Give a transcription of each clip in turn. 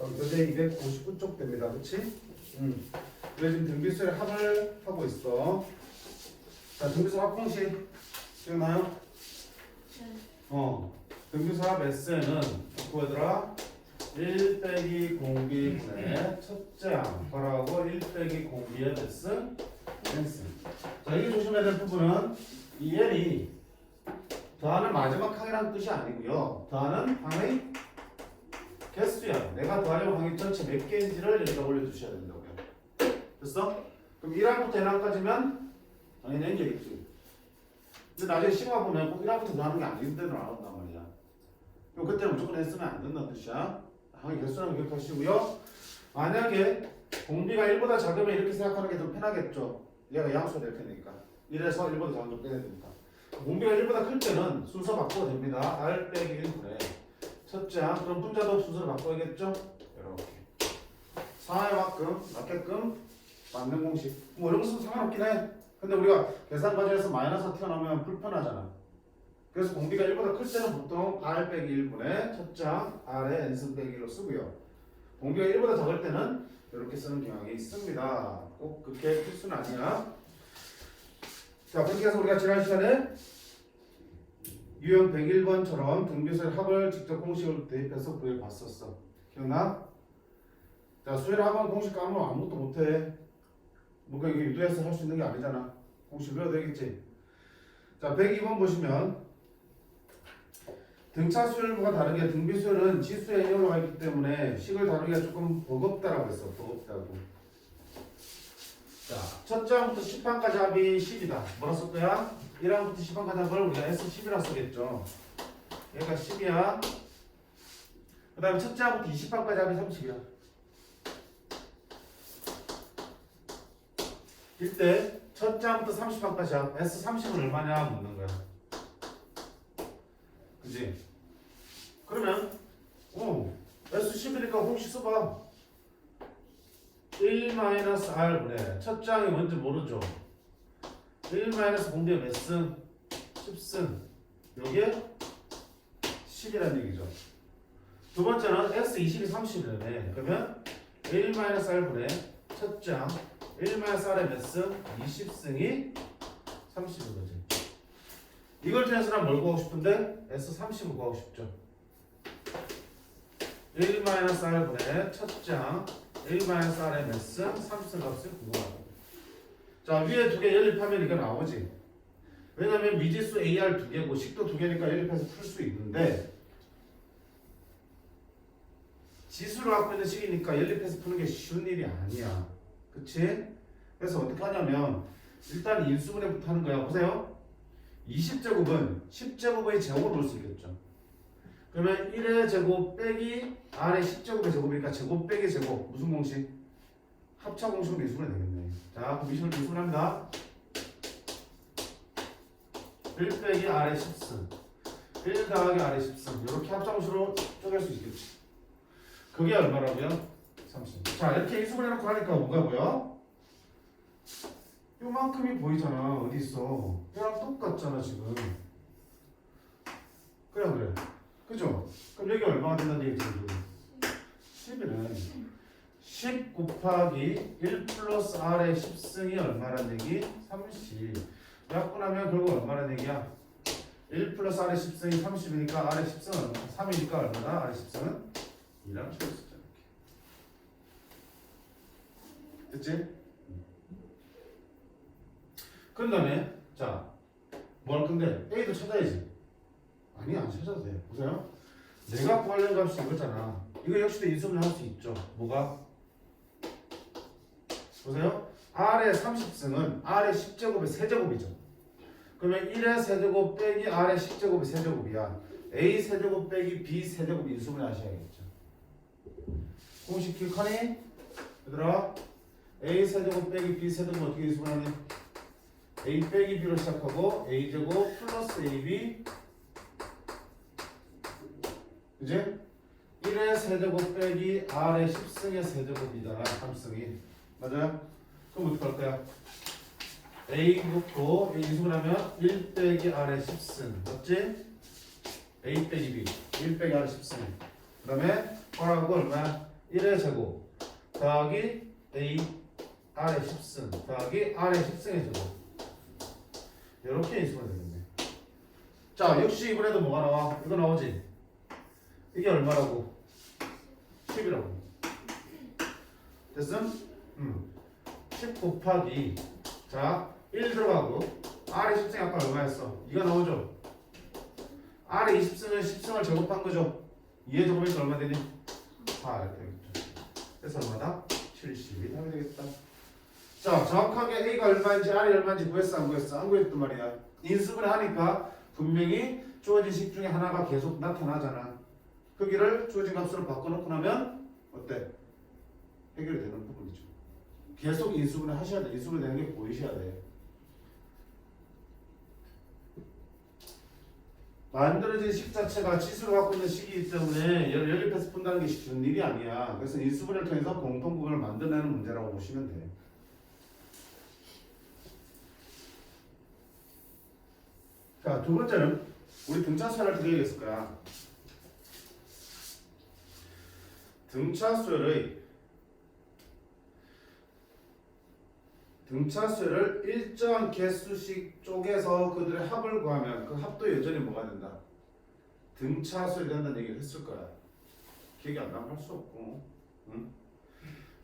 그럼 교재 299쪽 됩니다. 그치? 응. 그래 지금 등비수의 합을 하고 있어. 자, 등비수 합 공식 기억나요? 어. 등비수 합 S는 그 얘들아 1 빼기 공비 분의 첫째 항 괄호하고 1 빼기 공비의 S S. 자, 여기 조심해야 될 부분은 이 L이 더하는 마지막 항이라는 뜻이 아니고요. 더하는 항의 개수야. 내가 더하려고 항의 전체 몇 개인지를 여기다 올려주셔야 된다고요. 됐어? 그럼 1항부터 n항까지면 당연히 n개겠지. 근데 나중에 시험화 보면 꼭 1항부터 더하는 게 아닌 데도 나온단 말이야. 그럼 그때는 무조건 했으면 안 된다는 뜻이야. 항의 개수라는 거 기억하시고요. 만약에 공비가 1보다 작으면 이렇게 생각하는 게 더 편하겠죠. 얘가 양수가 될 테니까. 1에서 1보다 작은 걸 빼야 되니까. 공비가 1보다 클 때는 순서 바꿔도 됩니다. R 빼기 1분의 첫째 항 그럼 분자도 순서를 바꿔야겠죠? 이렇게. 상하에만큼 맞게끔 맞는 공식. 뭐 이런 거 쓰면 상관없긴 해. 근데 우리가 계산 과정에서 마이너스 튀어나오면 불편하잖아. 그래서 공비가 1보다 클 때는 보통 R 빼기 1분의 첫째 항 R의 n승 빼기 1로 쓰고요. 공비가 1보다 작을 때는 이렇게 쓰는 경향이 있습니다. 꼭 그렇게 필수는 아니야. 자 그렇게 해서 우리가 지난 시간에 유형 101번처럼 등비수의 합을 직접 공식을 대입해서 구해봤었어. 기억나? 자, 수열 합은 공식 까면 아무것도 못해. 뭔가 이게 유도해서 할 수 있는 게 아니잖아. 공식 외워야 되겠지? 자, 102번 보시면 등차 수열과 다르게 등비 수열은 n 올라가 있기 때문에 식을 다루기가 조금 버겁다라고 했어. 버겁다고. 자, 첫 장부터 10판까지 합이 10이다. 뭐라 쓸 거야? 1항부터 10항까지 합을 우리가 S10이라 쓰겠죠. 얘가 10이야. 그 다음에 첫 장부터 20판까지 합이 30이야. 이때 첫 장부터 30판까지 합 S30은 얼마냐 묻는 거야. 그지? 그러면 어, S10이니까 혹시 써봐. 1-R분의 첫 장이 뭔지 모르죠. 1 공비의 몇 승? 10승. 요게 10이라는 얘기죠. 두 번째는 S20이 30이라네. 그러면 1 R분의 첫 장, 1 R의 몇 승? 20승이 30인 거지. 이걸 통해서는 뭘 구하고 싶은데? S30을 구하고 싶죠. 1 R분의 첫 장, 1-R의 몇 승? 30승 값을 구하고 자 위에 두 개 연립하면 이거 나오지? 왜냐면 미지수 AR 두 개고 식도 두 개니까 연립해서 풀 수 있는데 지수를 갖고 있는 식이니까 연립해서 푸는 게 쉬운 일이 아니야. 그치? 그래서 어떻게 하냐면 일단 인수분해부터 하는 거야. 보세요. 20제곱은 10제곱의 제곱을 볼수 있겠죠. 그러면 1의 제곱 빼기 R의 10제곱의 제곱이니까 제곱 빼기 제곱. 무슨 공식? 합차 공식으로 인수분해 되겠네 자, 그럼 미션을 인수분합니다 1 빼기 R의 10승 1 더하기 R의 10승 이렇게 합차 공식으로 쪼갤 수 있겠지 그게 얼마라고요? 30. 자 이렇게 인수분 해놓고 하니까 뭐가 보여? 요만큼이 보이잖아 어디 있어 얘랑 똑같잖아 지금 그래 그래 그죠? 그럼 여기 얼마가 된다는 얘기지? 10이네 10 곱하기 1 플러스 R의 10승이 얼마란 얘기? 30 약분하면 결국 얼마란 얘기야? 1 플러스 R의 10승이 30이니까 R의 10승은 얼마? 3이니까 얼마나? R의 10승은 2랑 채웠었죠 이렇게 됐지? 그런 다음에 자, 뭐 할 건데? A도 찾아야지 아니 안 찾아도 돼 보세요 내가 구하려는 값이 이거잖아 이거 역시도 인수분해 할수 있죠 뭐가? 보세요. R의 30승은 R의 10제곱의 세제곱이죠. 그러면 1의 세제곱 빼기 R의 10제곱의 세제곱이야. A 세제곱 빼기 B 세제곱 인수분해 하셔야겠죠? 공식 기억하니? 얘들아 A 세제곱 빼기 B 세제곱 어떻게 인수분하니? A 빼기 B로 시작하고 A제곱 플러스 AB 그지? 1의 세제곱 빼기 R의 10승의 세제곱이잖아 3승이 맞아요? 그럼 어떻게 할 거야? A 놓고 A 인수분하면 1 빼기 R의 10승 맞지? A 빼기 B 1 빼기 R의 10승 그 다음에 R하고 얼마야? 1의 제곱 더하기 A R의 10승 더하기 R의 10승의 제곱 이렇게 인수가 되겠네 자 역시 이번에도 뭐가 나와? 이거 나오지? 이게 얼마라고? 10이라고 됐음? 음. 10 곱하기 자, 1 들어가고 R의 10승이 아까 얼마였어? 이거 나오죠? R의 20승은 10승을 제곱한 거죠? 2의 제곱이니까 얼마 되니? 4 이렇게 되겠죠 그래서 얼마다? 70이 하면 되겠다 자, 정확하게 A가 얼마인지 R이 얼마인지 구했어 안 구했어? 안 구했단 말이야 인수분해 하니까 분명히 주어진 식 중에 하나가 계속 나타나잖아 크기를 주어진 값으로 바꿔놓고 나면 어때? 해결이 되는 부분이죠 계속 인수분해 하셔야 돼. 인수분해 되는 게 보이셔야 돼. 만들어진 식 자체가 치수를 갖고 있는 식이기 때문에 열- 연립해서 푼다는 게 쉬운 일이 아니야. 그래서 인수분해를 통해서 공통부분을 만들어내는 문제라고 보시면 돼. 자, 두 번째는 우리 등차수를 어떻게 얘기했을 거야? 등차수열의 등차수를 일정한 개수씩 쪼개서 그들의 합을 구하면 그 합도 여전히 뭐가 된다? 등차수에 된다는 얘기를 했을 거야. 기억이 안 나면 할 수 없고. 응?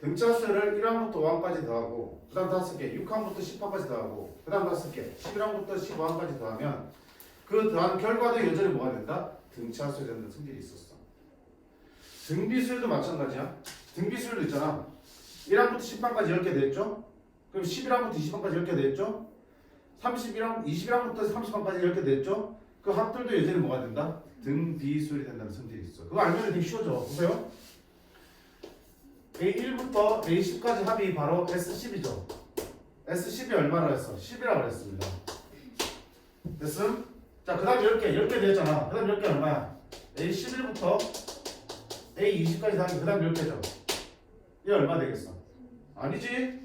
등차수를 1항부터 5항까지 더하고 그 다음 5개, 6항부터 10항까지 더하고 그 다음 5개, 11항부터 15항까지 더하면 그 더한 결과도 여전히 뭐가 된다? 등차수에 된다는 성질이 있었어. 등비수열도 마찬가지야. 등비수열도 있잖아. 1항부터 10항까지 10개 됐죠? 그럼 11항부터 20항까지 이렇게 됐죠? 31항, 21항부터 30항까지 이렇게 됐죠? 그 합들도 여전히 뭐가 된다? 등비수열이 된다는 성질이 있어. 그거 알면 되게 쉬워져. 보세요. A1부터 A10까지 합이 바로 S10이죠. S10이 얼마나 했어? 10이라고 그랬습니다. 됐음? 자, 그 다음 10개, 10개 됐잖아. 그 다음 10개 얼마야? A11부터 A20까지 하면 그 다음 10개죠. 이게 얼마 되겠어? 아니지?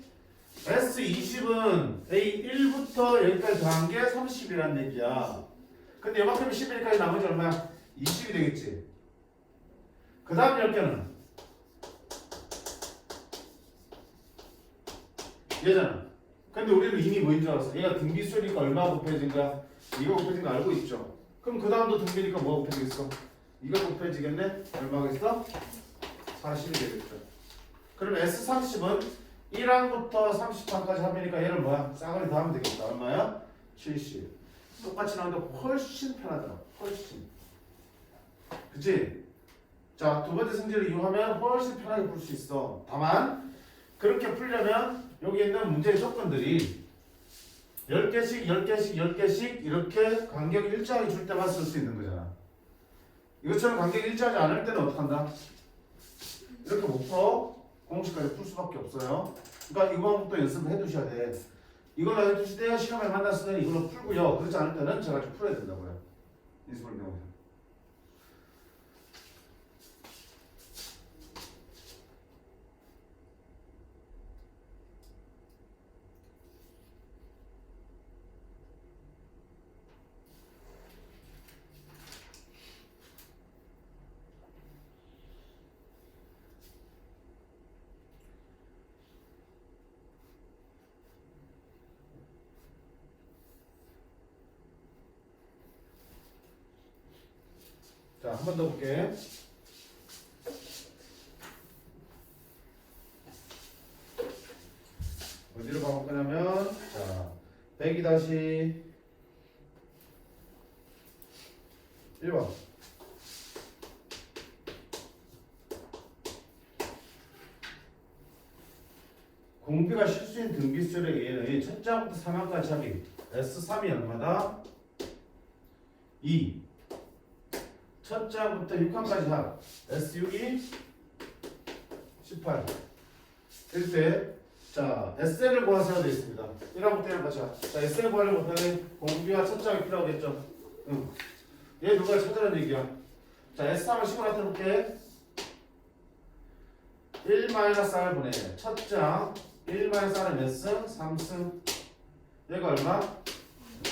S20은 A1부터 여기까지 더한 게 30이란 얘기야. 근데 요만큼 11까지 나머지 얼마야? 20이 되겠지. 그 다음 10개는 얘잖아. 근데 우리는 이미 뭐인 줄 알았어? 얘가 등비수니까 얼마 곱해진 거야? 이거 곱해진 거 알고 있죠? 그럼 그 다음도 등비니까 뭐가 곱해지겠어? 이거 곱해지겠네? 얼마겠어? 40이 되겠죠. 그럼 S30은 1항부터 30항까지 합이니까 얘를 뭐야? 싸그리 다 하면 되겠다. 얼마야? 70. 똑같이 나오는데 훨씬 편하더라. 훨씬. 그치? 자, 두 번째 승질을 이용하면 훨씬 편하게 풀 수 있어. 다만, 그렇게 풀려면 여기 있는 문제의 조건들이 10개씩, 10개씩, 10개씩 이렇게 간격이 일정하게 줄 때만 쓸 수 있는 거잖아. 이것처럼 간격이 일정하지 않을 때는 어떡한다? 이렇게 못 풀어. 공식까지 풀 수밖에 없어요. 그러니까 이 방법도 연습을 해두셔야 돼. 이걸로 해두실 때 시험에 만났을 때는 이걸로 풀고요. 그렇지 않을 때는 제가 좀 풀어야 된다고요. 인수분 경우에. 자, 한 번 더 볼게. 어디로 가볼 거냐면, 자, 102 다시 1번. 공비가 실수인 등비수열의 예는 첫 장부터 3항까지 합이 S3이 얼마다? 2. 첫 장부터 6항까지 합 S6이 18 이럴 때, 자, SN을 구하셔야 되겠습니다. 1항부터 1항까지 합. 자, SN 구하려면 당연히 공비와 첫 장이 필요하겠죠. 응. 얘 누가 찾으라는 얘기야. 자, S3을 시고 나타볼게. 1-R을 보내. 첫 장, 1-R은 몇 승? 3승. 얘가 얼마?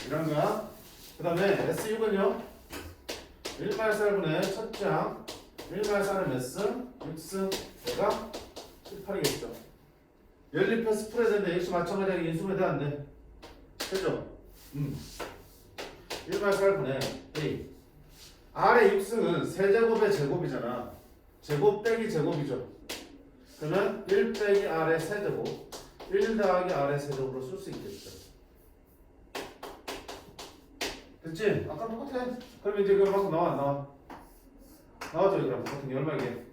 이런 거야. 그 다음에 S6은요? 1-R분의 첫장 1마이너스 몇 승? 6승 얘가 18이겠죠 연립해서 풀어야 되는데 역시 마찬가지로 인수분해 돼? 되죠? 음. 1마이너스 8분의 A R의 6승은 세제곱의 제곱이잖아 제곱 빼기 제곱이죠 그러면 1 빼기 R의 세제곱 1 더하기 R의 세제곱으로 쓸 수 있겠죠 됐지? 아까 똑같아 그럼 이제 그만큼 나와 안 나와? 나와줘 얘들아 똑같은 게 얼마 이게?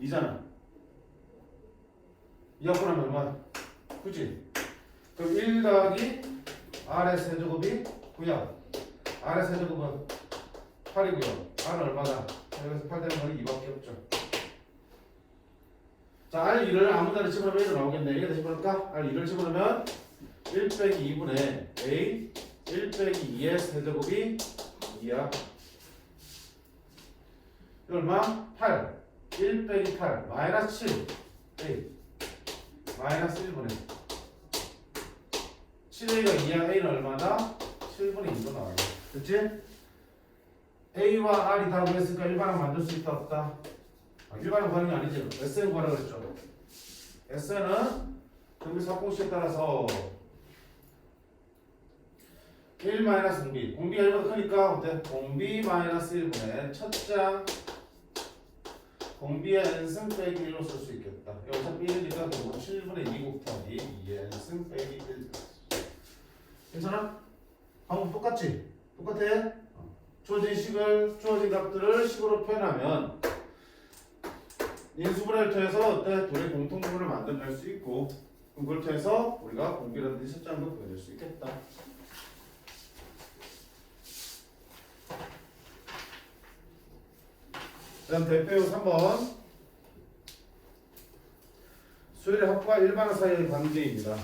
2잖아 2 갖고 나면 얼마? 그지? 그럼 1 더하기 R의 세제곱이 9야 R의 세제곱은 8이고요 R은 얼마다? 여기서 8 되는 거는 2밖에 없죠 자 R2를 아무 데나 집어넣으면 A로 나오겠네 이게 다시 볼까? R2를 집어넣으면 1 빼기 2분의 A 1 빼기 2의 세제곱이 2야. 이거 얼마? 8 1 빼기 8 마이너스 7 A 마이너스 1분의 7A가 2야 A는 얼마다? 7분의 2로 나와요. 됐지? A와 R이 다 구했으니까 일반항 만들 수 있다 없다? 아, 일반항 구하는 게 아니지. SN 구하라 그랬죠. SN은 등비 사공식에 따라서 1 마이너스 공비 공비가 1보다 크니까 어때? 공비 마이너스 1분의 첫 장 공비의 n승 빼기 1로 쓸 수 있겠다 어차피 1이니까 결국 7분의 2 곱하기 2의 n승 빼기 1 괜찮아? 방금 똑같지? 똑같아? 어. 주어진 식을 주어진 값들을 식으로 표현하면 인수분해를 통해서 어때? 둘의 공통분을 만들어낼 수 있고 그걸 통해서 우리가 공비라든지 set장도 구해낼 수 있겠다 다음 대표 3번 수열의 합과 일반화 사이의 관계입니다.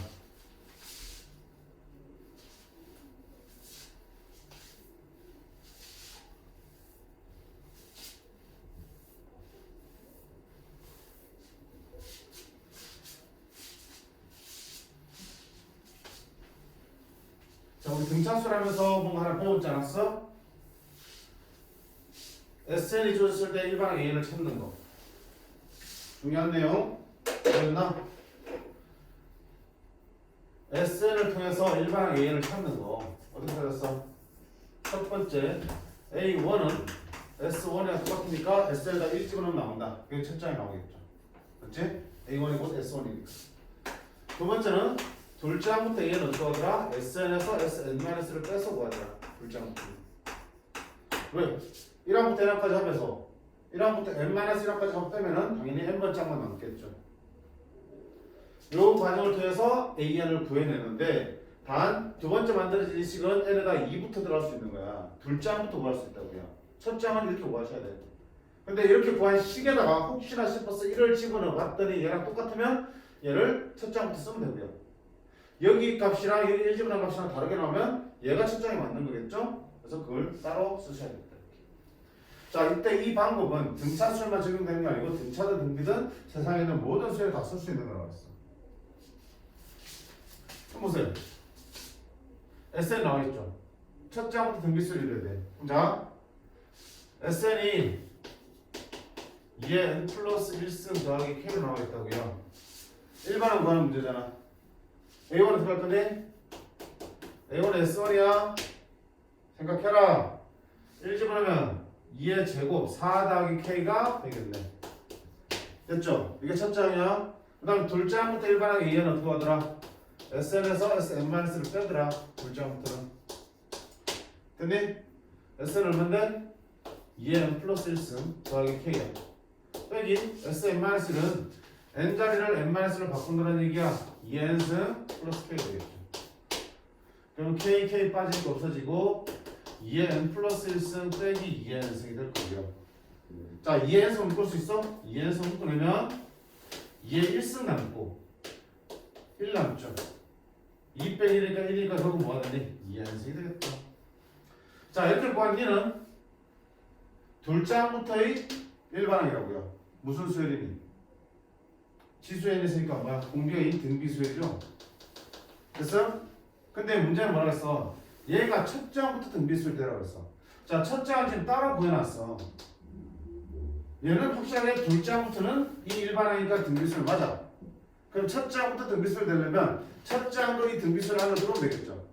자, 우리 등차수라면서 뭔가 하나 배웠지 않았어? SN이 주어졌을 때 일반항 A를 찾는 거. 중요한 내용. 보였나? SN을 통해서 일반항 A를 찾는 거. 어떻게 찾았어? 첫 번째, A1은 S1이랑 똑같으니까 SL에다 1 집어넣으면 나온다. 그게 첫 장에 나오겠죠. 그렇지? A1이 곧 S1이니까. 두 번째는 둘째 항부터 A는 어떻게 하더라? SN에서 SN-를 빼서 구하더라. 둘째 항부터. 왜? 1항부터 n항까지 하면서 1항부터 n-1항까지 하고 빼면은 당연히 n번짝만 남겠죠. 요 과정을 통해서 an을 구해내는데 단 두 번째 만들어진 이 식은 n에다 2부터 들어갈 수 있는 거야. 둘째 항부터 구할 수 있다고요. 첫째 항은 이렇게 구하셔야 돼. 근데 이렇게 구한 식에다가 혹시나 싶어서 1을 집어넣어 봤더니 얘랑 똑같으면 얘를 첫째 항부터 쓰면 되고요. 여기 값이랑 여기 1 집어넣은 값이랑 다르게 나오면 얘가 첫장에 맞는 거겠죠? 그래서 그걸 따로 쓰셔야겠다. 자, 이때 이 방법은 등차 수열만 적용되는 게 아니고 등차든 등비든 세상에 있는 모든 수열에 다 쓸 수 있는 거라고 했어. 그럼 보세요. SN 나와있죠. 첫 장부터 등비 수열이 돼야 돼. 자, SN이 2의 n 플러스 1승 더하기 k로 나와 있다고요. 일반은 구하는 문제잖아. A1은 어떻게 할 건데? A1은 S1이야. 생각해라. 1 집어넣으면 2의 제곱 4 더하기 k가 되겠네. 됐죠? 이게 첫 장이야. 그 다음 둘째 항부터 일반항 A는 어떻게 하더라? SN에서 SN-를 빼더라. 둘째 항부터는. 됐니? SN 얼만데? 2의 n 플러스 1승 더하기 k야. 빼기 SN-는 n자리를 n-로 바꾼다는 얘기야. 2의 n승 플러스 k 되겠죠. 그럼 k, k 빠지니까 없어지고 2의 n 플러스 1승 빼기 2의 n승이 될 거고요. 자, 2의 n승 묶을 수 있어? 2의 n승 묶으려면 2의 1승 남고 1 남죠. 2 빼기 1이니까 1이니까 결국 뭐가 되니? 2의 n승이 되겠다. 자, 이렇게 구한 니는 둘째 항부터의 일반항이라고요. 무슨 수열이니? 지수에 있으니까 뭐야? 공비가 이 등비 수열이죠. 됐어? 근데 문제는 뭐라 했어? 얘가 첫 장부터 등비수를 되라고 했어. 자, 첫 장은 지금 따로 구해놨어. 얘는 확실하게 둘째 항부터는 이 일반항이니까 등비수를 맞아. 그럼 첫째 항부터 등비수를 내려면 첫째 항도 이 등비수를 하나 들어오면 되겠죠.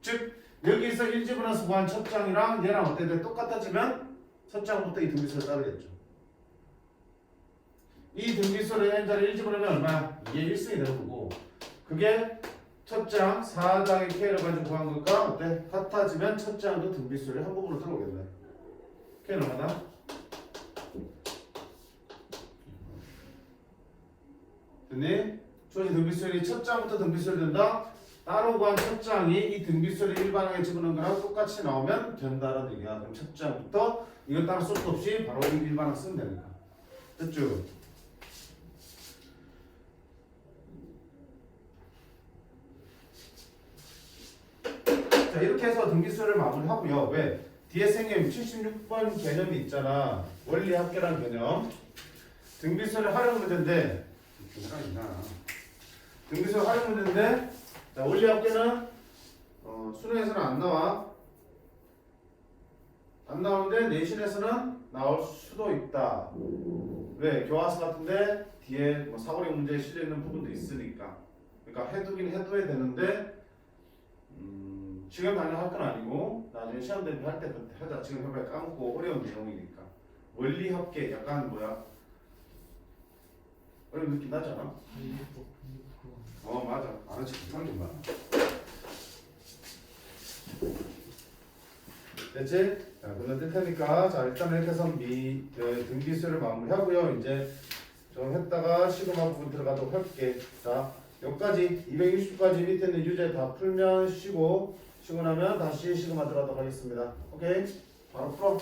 즉 여기서 1지분에서 구한 첫째 항이랑 얘랑 어때 돼? 똑같아지면 첫째 항부터 이 등비수를 따르겠죠. 이 등비수를 n자를 1지분하면 얼마야? 이게 1승이 되는 거고 그게 항 4장의 k를 가지고 구한 것과 어때? 같아지면 첫째 항도 등비수를 한 부분으로 들어오겠네. k는 얼마나? 됐니? 주어진 등비수열이 첫 장부터 등비수열 된다. 따로 구한 첫 장이 이 등비수열을 일반항에 집어넣은 거랑 똑같이 나오면 된다라는 얘기야. 그럼 첫 장부터 이건 따로 쓸 수 없이 바로 이 일반항 쓰면 되니까. 됐죠? 자 이렇게 해서 등비수열을 마무리하고요. 왜? 뒤에 생긴 76번 개념이 있잖아. 원리 합계라는 개념. 등비수열을 활용 문제인데 등비수열 활용 문제인데 자 원리 합계는 어, 수능에서는 안 나와. 안 나오는데 내신에서는 나올 수도 있다. 왜? 교과서 같은데 뒤에 뭐 사고력 문제에 실려 있는 부분도 있으니까. 그러니까 해두긴 해둬야 되는데 음, 지금 당장 할건 아니고 나중에 시험 대비 할때 그때 하자. 지금 해봐야 까먹고 어려운 내용이니까. 원리 합계 약간 뭐야? 어려운 느낌 나지 않아? 어 맞아. 못하는 게 많아. 됐지? 자, 그러면 뜰 테니까 자 일단 이렇게 해서 미 그, 등비수를 마무리하고요. 이제 좀 했다가 시그마 부분 들어가도록 할게. 자 여기까지 260까지 밑에 있는 유제 다 풀면 쉬고 쉬고 나면 다시 시그마 들어가도록 하겠습니다. 오케이? 바로 풀어.